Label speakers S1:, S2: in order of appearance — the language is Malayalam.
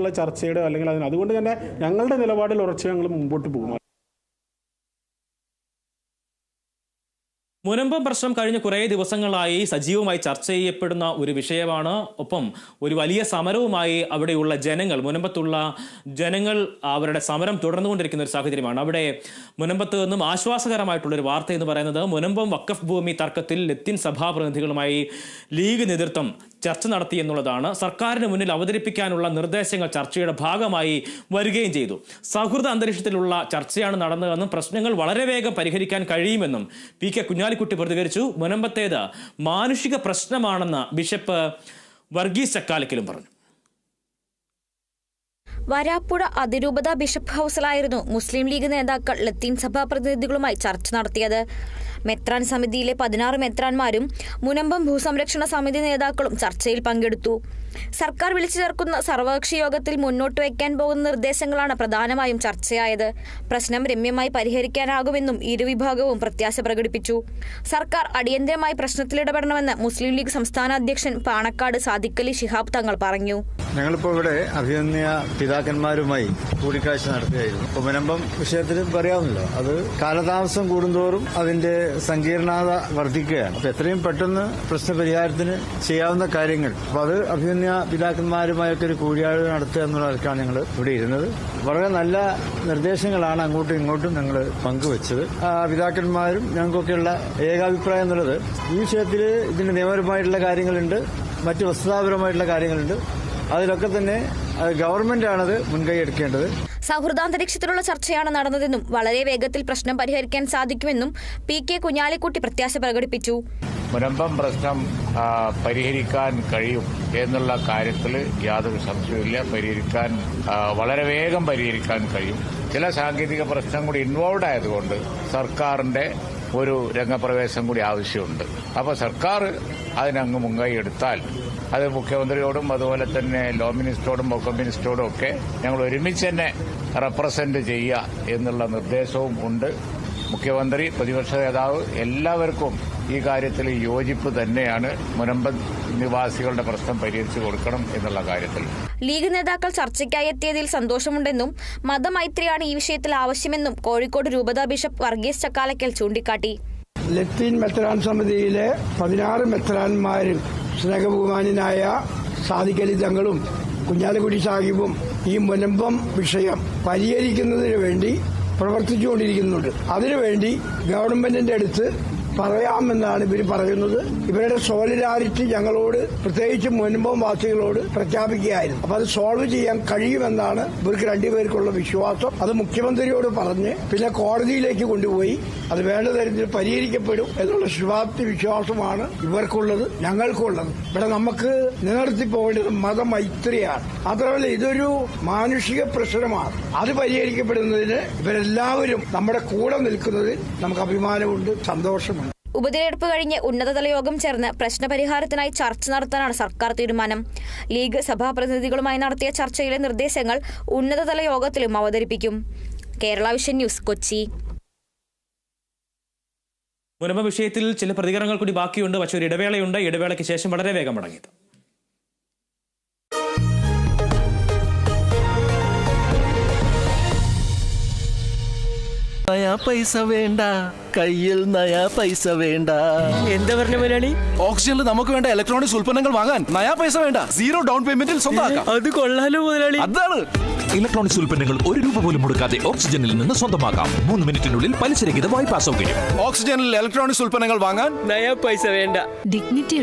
S1: ഉള്ള ചർച്ചയുടെ അല്ലെങ്കിൽ അതിന് അതുകൊണ്ട് തന്നെ ഞങ്ങളുടെ നിലപാടിൽ ഉറച്ച് ഞങ്ങൾ മുമ്പോട്ട് പോകും.
S2: മുനമ്പം പ്രശ്നം കഴിഞ്ഞ കുറേ ദിവസങ്ങളായി സജീവമായി ചർച്ച ചെയ്യപ്പെടുന്ന ഒരു വിഷയമാണ്. ഒപ്പം ഒരു വലിയ സമരവുമായി അവിടെയുള്ള ജനങ്ങൾ മുനമ്പത്തുള്ള ജനങ്ങൾ അവരുടെ സമരം തുടർന്നുകൊണ്ടിരിക്കുന്ന ഒരു സാഹചര്യമാണ്. അവിടെ മുനമ്പത്ത് നിന്നും ആശ്വാസകരമായിട്ടുള്ള ഒരു വാർത്ത എന്ന് പറയുന്നത് മുനമ്പം വക്കഫ് ഭൂമി തർക്കത്തിൽ ലത്തിൻ സഭാ പ്രതിനിധികളുമായി ലീഗ് നേതൃത്വം ചർച്ച നടത്തി എന്നുള്ളതാണ്. സർക്കാരിന് മുന്നിൽ അവതരിപ്പിക്കാനുള്ള നിർദ്ദേശങ്ങൾ ചർച്ചയുടെ ഭാഗമായി വരികയും ചെയ്തു. സൗഹൃദ അന്തരീക്ഷത്തിലുള്ള ചർച്ചയാണ് നടന്നതെന്നും പ്രശ്നങ്ങൾ വളരെ വേഗം പരിഹരിക്കാൻ കഴിയുമെന്നും പി കെ കുഞ്ഞാലിക്കുട്ടി പ്രതികരിച്ചു. മുനമ്പത്തേത് മാനുഷിക പ്രശ്നമാണെന്ന് ബിഷപ്പ് വർഗീസ് ചക്കാലക്കലും പറഞ്ഞു.
S3: വരാപ്പുഴ അതിരൂപത ബിഷപ്പ് ഹൗസിലായിരുന്നു മുസ്ലിം ലീഗ് നേതാക്കൾ ലത്തീൻ സഭാ പ്രതിനിധികളുമായി ചർച്ച നടത്തിയത്. മെത്രാൻ സമിതിയിലെ പതിനാറ് മെത്രാന്മാരും മുനമ്പം ഭൂസംരക്ഷണ സമിതി നേതാക്കളും ചർച്ചയിൽ പങ്കെടുത്തു. സർക്കാർ വിളിച്ചു ചേർക്കുന്ന സർവകക്ഷി യോഗത്തിൽ മുന്നോട്ട് വയ്ക്കാൻ പോകുന്ന നിർദ്ദേശങ്ങളാണ് പ്രധാനമായും ചർച്ചയായത്. പ്രശ്നം രമ്യമായി പരിഹരിക്കാനാകുമെന്നും ഇരുവിഭാഗവും പ്രത്യാശ പ്രകടിപ്പിച്ചു. സർക്കാർ അടിയന്തരമായി പ്രശ്നത്തിലിടപെടണമെന്ന് മുസ്ലിം ലീഗ് സംസ്ഥാന അധ്യക്ഷൻ പാണക്കാട് സാദിഖലി ശിഹാബ് തങ്ങൾ പറഞ്ഞു.
S4: ഞങ്ങളിപ്പോ ഇവിടെ അഭിനന്ദ പിതാക്കന്മാരുമായി കൂടിക്കാഴ്ച നടത്തുകയായിരുന്നു. മുനമ്പം വിഷയത്തിൽ പറയാവുന്നല്ലോ അത് കാലതാമസം കൂടുന്തോറും അതിന്റെ സങ്കീർണത വർദ്ധിക്കുകയാണ്. അപ്പൊ എത്രയും പെട്ടെന്ന് പ്രശ്നപരിഹാരത്തിന് ചെയ്യാവുന്ന കാര്യങ്ങൾ. അപ്പൊ അത് അഭിമന്യ പിതാക്കന്മാരുമായൊക്കെ ഒരു കൂടിയാഴ്ച നടത്തുക എന്നുള്ളതൊക്കെയാണ് ഞങ്ങൾ ഇവിടെ ഇരുന്നത്. വളരെ നല്ല നിർദ്ദേശങ്ങളാണ് അങ്ങോട്ടും ഇങ്ങോട്ടും ഞങ്ങൾ പങ്കുവച്ചത്. പിതാക്കന്മാരും ഞങ്ങൾക്കൊക്കെയുള്ള ഏകാഭിപ്രായം എന്നുള്ളത് ഈ വിഷയത്തിൽ ഇതിന്റെ നിയമപരമായിട്ടുള്ള കാര്യങ്ങളുണ്ട് മറ്റ് വസ്തുതാപരമായിട്ടുള്ള കാര്യങ്ങളുണ്ട്. അതിലൊക്കെ തന്നെ ഗവൺമെന്റ് ഗവൺമെന്റാണത് മുൻകൈ എടുക്കേണ്ടത്.
S3: സൗഹൃദാന്തരീക്ഷത്തിലുള്ള ചർച്ചയാണ് നടന്നതെന്നും വളരെ വേഗത്തിൽ പ്രശ്നം പരിഹരിക്കാൻ സാധിക്കുമെന്നും പി കെ കുഞ്ഞാലിക്കുട്ടി പ്രത്യാശ പ്രകടിപ്പിച്ചു.
S5: മുനമ്പം പ്രശ്നം പരിഹരിക്കാൻ കഴിയും എന്നുള്ള കാര്യത്തിൽ യാതൊരു സംശയവുമില്ല. പരിഹരിക്കാൻ വളരെ വേഗം പരിഹരിക്കാൻ കഴിയും. ചില സാങ്കേതിക പ്രശ്നം കൂടി ഇൻവോൾവ് ആയതുകൊണ്ട് സർക്കാരിന്റെ ഒരു രംഗപ്രവേശം കൂടി ആവശ്യമുണ്ട്. അപ്പോൾ സർക്കാർ അതിനങ്ങ് മുൻകൈ എടുത്താൽ അത് മുഖ്യമന്ത്രിയോടും അതുപോലെ തന്നെ ലോ മിനിസ്റ്ററോടും വക്കം മിനിസ്റ്ററോടും ഒക്കെ ഞങ്ങൾ ഒരുമിച്ച് തന്നെ റെപ്രസെന്റ് ചെയ്യുക എന്നുള്ള നിർദ്ദേശവും ഉണ്ട്. മുഖ്യമന്ത്രി പ്രതിപക്ഷ നേതാവ് എല്ലാവർക്കും ഈ കാര്യത്തിൽ യോജിപ്പ് തന്നെയാണ്. മുനമ്പ നിവാസികളുടെ പ്രശ്നം പരിഹരിച്ചു കൊടുക്കണം എന്നുള്ള കാര്യത്തിൽ.
S3: ലീഗ് നേതാക്കൾ ചർച്ചയ്ക്കായി എത്തിയതിൽ സന്തോഷമുണ്ടെന്നും മതമൈത്രിയാണ് ഈ വിഷയത്തിൽ ആവശ്യമെന്നും കോഴിക്കോട് രൂപത ബിഷപ്പ് വർഗീസ് ചക്കാലക്കൽ ചൂണ്ടിക്കാട്ടി.
S6: ലത്തീൻ മെത്രാൻ സമിതിയിലെ പതിനാറ് മെത്രാന്മാരും സ്നേഹബഹുമാനായ സാദിഖലി തങ്ങളും കുഞ്ഞാലക്കുടി സാഹിബും ഈ മുനമ്പം വിഷയം പരിഹരിക്കുന്നതിന് വേണ്ടി പ്രവർത്തിച്ചുകൊണ്ടിരിക്കുന്നുണ്ട്. അതിനുവേണ്ടി ഗവൺമെന്റിന്റെ അടുത്ത് പറയാമെന്നാണ് ഇവർ പറയുന്നത്. ഇവരുടെ സോളിഡാരിറ്റി ഞങ്ങളോട് പ്രത്യേകിച്ച് മുൻപം വാസികളോട് പ്രഖ്യാപിക്കുകയായിരുന്നു. അപ്പൊ അത് സോൾവ് ചെയ്യാൻ കഴിയുമെന്നാണ് ഇവർക്ക് രണ്ടുപേർക്കുള്ള വിശ്വാസം. അത് മുഖ്യമന്ത്രിയോട് പറഞ്ഞ് പിന്നെ കോടതിയിലേക്ക് കൊണ്ടുപോയി. അത് വേണ്ട തരത്തിൽ പരിഹരിക്കപ്പെടും എന്നുള്ള ശുഭാപ്തി വിശ്വാസമാണ് ഇവർക്കുള്ളത് ഞങ്ങൾക്കുള്ളത്. ഇവിടെ നമുക്ക് നിലനിർത്തി പോകേണ്ടത് മതമൈത്രിയാണ്. മാത്രമല്ല ഇതൊരു മാനുഷിക പ്രശ്നമാണ്. അത് പരിഹരിക്കപ്പെടുന്നതിന് ഇവരെല്ലാവരും നമ്മുടെ കൂടെ നിൽക്കുന്നതിൽ നമുക്ക് അഭിമാനമുണ്ട് സന്തോഷമുണ്ട്.
S3: ഉപതിരഞ്ഞെടുപ്പ് കഴിഞ്ഞ് ഉന്നതതല യോഗം ചേർന്ന് പ്രശ്നപരിഹാരത്തിനായി ചർച്ച നടത്താനാണ് സർക്കാർ തീരുമാനം. ലീഗ് സഭാപ്രതിനിധികളുമായി നടത്തിയ ചർച്ചയിലെ നിർദ്ദേശങ്ങൾ ഉന്നതതല യോഗത്തിലും അവതരിപ്പിക്കും. Kerala vision news Kochi.
S2: മുനമ്പ വിഷയത്തിൽ ചില പ്രതികരണങ്ങൾ കൂടി ബാക്കിയുണ്ട്. പക്ഷേ ഒരു ഇടവേളയുണ്ട്. ഇടവേളയ്ക്ക് ശേഷം വളരെ വേഗം മടങ്ങിയത്
S7: നയാ പൈസ വേണ്ട. കയ്യിൽ നയാ പൈസ വേണ്ട.
S8: എന്താ പറഞ്ഞ മുതലാളി
S7: ഓക്സിജനിൽ നമുക്ക് വേണ്ട ഇലക്ട്രോണിക്സ് ഉൽപ്പന്നങ്ങൾ വാങ്ങാൻ നയാ പൈസ വേണ്ട. സീറോ ഡൗൺ പേയ്മെന്റിൽ സ്വന്തമാക്കാം.
S8: അത് കൊള്ളാലോ മുതലാളി
S7: അതാണ്.
S9: ഇലക്ട്രോണിക്സ് ഉൽപ്പന്നങ്ങൾ ഒരു രൂപ പോലും മുടക്കാതെ ഓക്സിജനിൽ നിന്ന് സ്വന്തമാക്കാം. മൂന്ന് മിനിറ്റിനുള്ളിൽ പലിശരഹിത വായ്പാ സൗകര്യം.
S7: ഓക്സിജനിൽ ഇലക്ട്രോണിക്സ് ഉൽപ്പന്നങ്ങൾ വാങ്ങാൻ
S8: നയാ പൈസ വേണ്ട.
S10: ഡിഗ്നിറ്റി